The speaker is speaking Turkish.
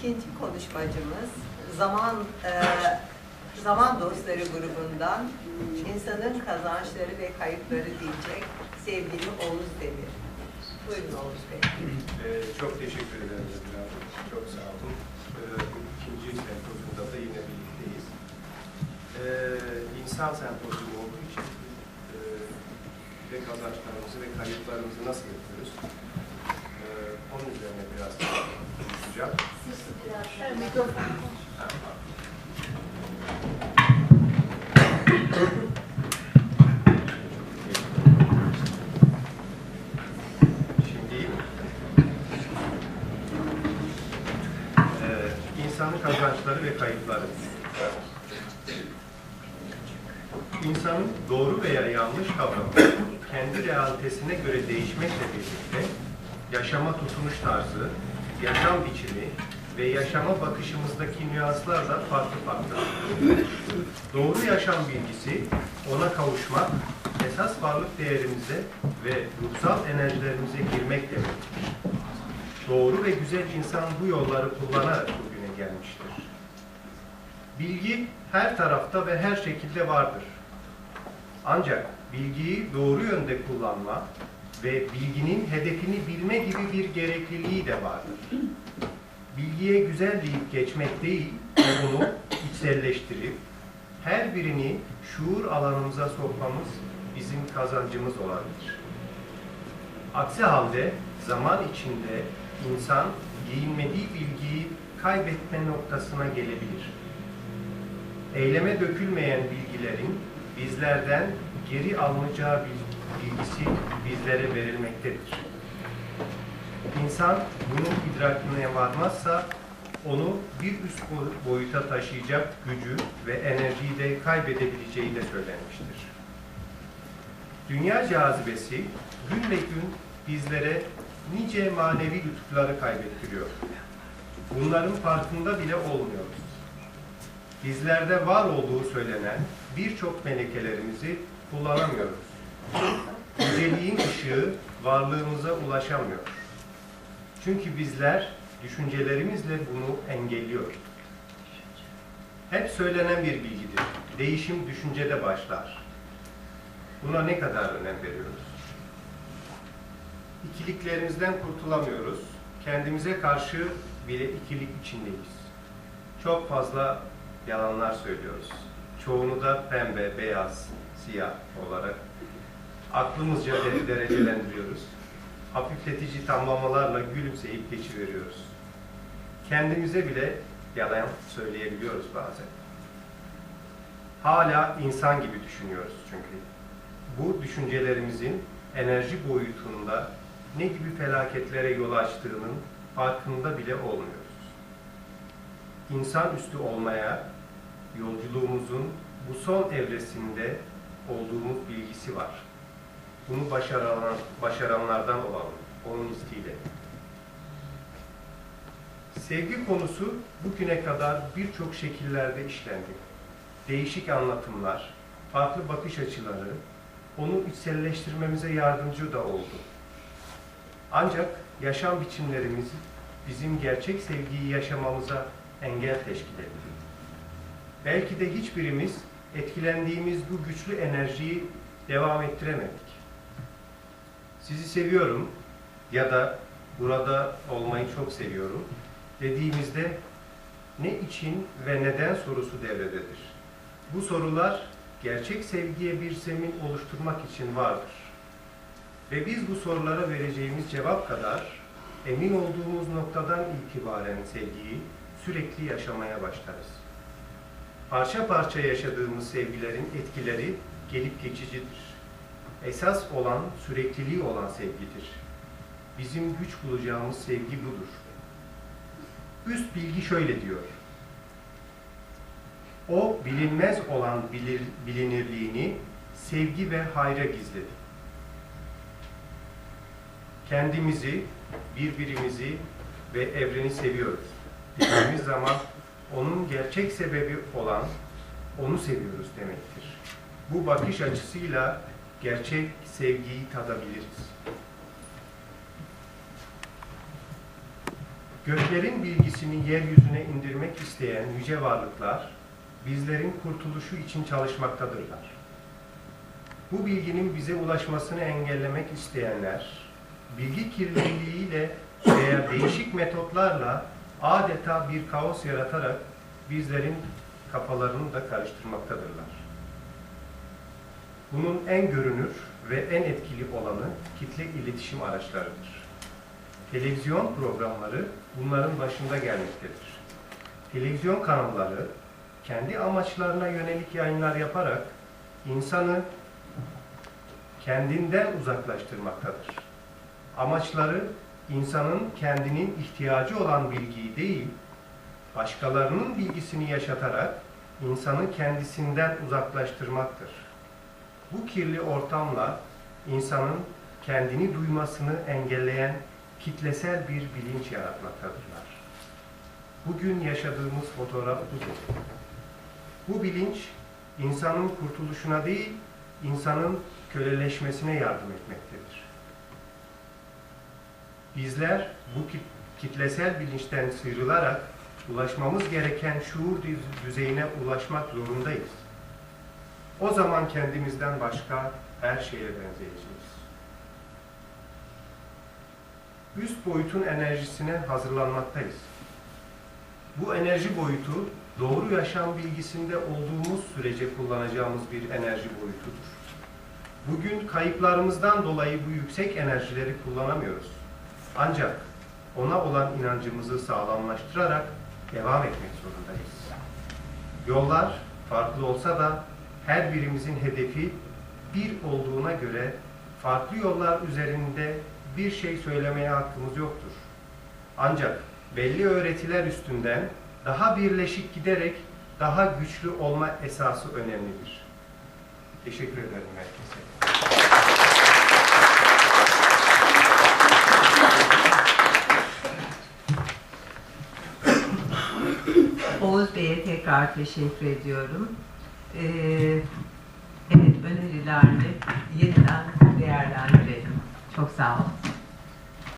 ikinci konuşmacımız zaman e, zaman dostları grubundan insanın kazançları ve kayıpları diyecek sevgili Oğuz Demir. Buyurun Oğuz Bey. Ee, çok teşekkür ederim. Çok sağ olun. Ee, ikinci sempozyumda da yine birlikteyiz. Ee, insan sempozyumu olduğu için e, ve kazançlarımızı ve kayıplarımızı nasıl yapıyoruz? Ee, onun üzerine biraz konuşacağım. Şimdi iyi mi? Ee, insanın kazançları ve kayıpları. İnsanın doğru veya yanlış kavramı kendi realitesine göre değişmekle birlikte yaşama tutunuş tarzı, yaşam biçimi ve yaşama bakışımızdaki nüanslar da farklı farklı. Doğru yaşam bilgisi, ona kavuşmak, esas varlık değerimize ve ruhsal enerjilerimize girmek demektir. Doğru ve güzel insan bu yolları kullanarak bugüne gelmiştir. Bilgi her tarafta ve her şekilde vardır. Ancak bilgiyi doğru yönde kullanma ve bilginin hedefini bilme gibi bir gerekliliği de vardır. Bilgiye güzel deyip geçmek değil, onu içselleştirip her birini şuur alanımıza sokmamız bizim kazancımız olabilir. Aksi halde zaman içinde insan giyinmediği bilgiyi kaybetme noktasına gelebilir. Eyleme dökülmeyen bilgilerin bizlerden geri alınacağı bil- bilgisi bizlere verilmektedir. İnsan bunun idrakine varmazsa onu bir üst boy- boyuta taşıyacak gücü ve enerjiyi de kaybedebileceği de söylenmiştir. Dünya cazibesi gün ve gün bizlere nice manevi lütufları kaybettiriyor. Bunların farkında bile olmuyoruz. Bizlerde var olduğu söylenen birçok melekelerimizi kullanamıyoruz. Yüceliğin ışığı varlığımıza ulaşamıyor. Çünkü bizler düşüncelerimizle bunu engelliyor. Hep söylenen bir bilgidir. Değişim düşüncede başlar. Buna ne kadar önem veriyoruz? İkiliklerimizden kurtulamıyoruz. Kendimize karşı bile ikilik içindeyiz. Çok fazla yalanlar söylüyoruz. Çoğunu da pembe, beyaz, siyah olarak aklımızca de- derecelendiriyoruz. Hafifletici tamlamalarla gülümseyip geçiveriyoruz. Kendimize bile yalan söyleyebiliyoruz bazen. Hala insan gibi düşünüyoruz çünkü. Bu düşüncelerimizin enerji boyutunda ne gibi felaketlere yol açtığının farkında bile olmuyoruz. İnsan üstü olmaya yolculuğumuzun bu son evresinde olduğumuz bilgisi var. Bunu başaran, başaranlardan olalım, onun isteğiyle. Sevgi konusu bugüne kadar birçok şekillerde işlendi. Değişik anlatımlar, farklı bakış açıları onu içselleştirmemize yardımcı da oldu. Ancak yaşam biçimlerimiz bizim gerçek sevgiyi yaşamamıza engel teşkil etti. Belki de hiçbirimiz etkilendiğimiz bu güçlü enerjiyi devam ettiremedik. Sizi seviyorum ya da burada olmayı çok seviyorum dediğimizde ne için ve neden sorusu devrededir. Bu sorular gerçek sevgiye bir zemin oluşturmak için vardır. Ve biz bu sorulara vereceğimiz cevap kadar emin olduğumuz noktadan itibaren sevgiyi sürekli yaşamaya başlarız. Parça parça yaşadığımız sevgilerin etkileri gelip geçicidir. Esas olan sürekliliği olan sevgidir. Bizim güç bulacağımız sevgi budur. Üst bilgi şöyle diyor. O bilinmez olan bilir, bilinirliğini sevgi ve hayra gizledi. Kendimizi, birbirimizi ve evreni seviyoruz. Dediğimiz zaman onun gerçek sebebi olan onu seviyoruz demektir. Bu bakış açısıyla gerçek sevgiyi tadabiliriz. Göklerin bilgisini yeryüzüne indirmek isteyen yüce varlıklar, bizlerin kurtuluşu için çalışmaktadırlar. Bu bilginin bize ulaşmasını engellemek isteyenler, bilgi kirliliğiyle veya değişik metotlarla adeta bir kaos yaratarak bizlerin kafalarını da karıştırmaktadırlar. Bunun en görünür ve en etkili olanı kitle iletişim araçlarıdır. Televizyon programları bunların başında gelmektedir. Televizyon kanalları kendi amaçlarına yönelik yayınlar yaparak insanı kendinden uzaklaştırmaktadır. Amaçları insanın kendinin ihtiyacı olan bilgiyi değil, başkalarının bilgisini yaşatarak insanı kendisinden uzaklaştırmaktır. Bu kirli ortamla insanın kendini duymasını engelleyen kitlesel bir bilinç yaratmaktadırlar. Bugün yaşadığımız fotoğraf budur. Bu bilinç insanın kurtuluşuna değil, insanın köleleşmesine yardım etmektedir. Bizler bu kit- kitlesel bilinçten sıyrılarak ulaşmamız gereken şuur düz- düzeyine ulaşmak zorundayız. O zaman kendimizden başka her şeye benzeyeceğiz. Üst boyutun enerjisine hazırlanmaktayız. Bu enerji boyutu doğru yaşam bilgisinde olduğumuz sürece kullanacağımız bir enerji boyutudur. Bugün kayıplarımızdan dolayı bu yüksek enerjileri kullanamıyoruz. Ancak ona olan inancımızı sağlamlaştırarak devam etmek zorundayız. Yollar farklı olsa da her birimizin hedefi bir olduğuna göre farklı yollar üzerinde bir şey söylemeye hakkımız yoktur. Ancak belli öğretiler üstünden daha birleşik giderek daha güçlü olma esası önemlidir. Teşekkür ederim herkese. Oğuz Bey'e tekrar teşekkür ediyorum. Ee, evet, önerilerini yeniden değerlendirelim. Çok sağ olun.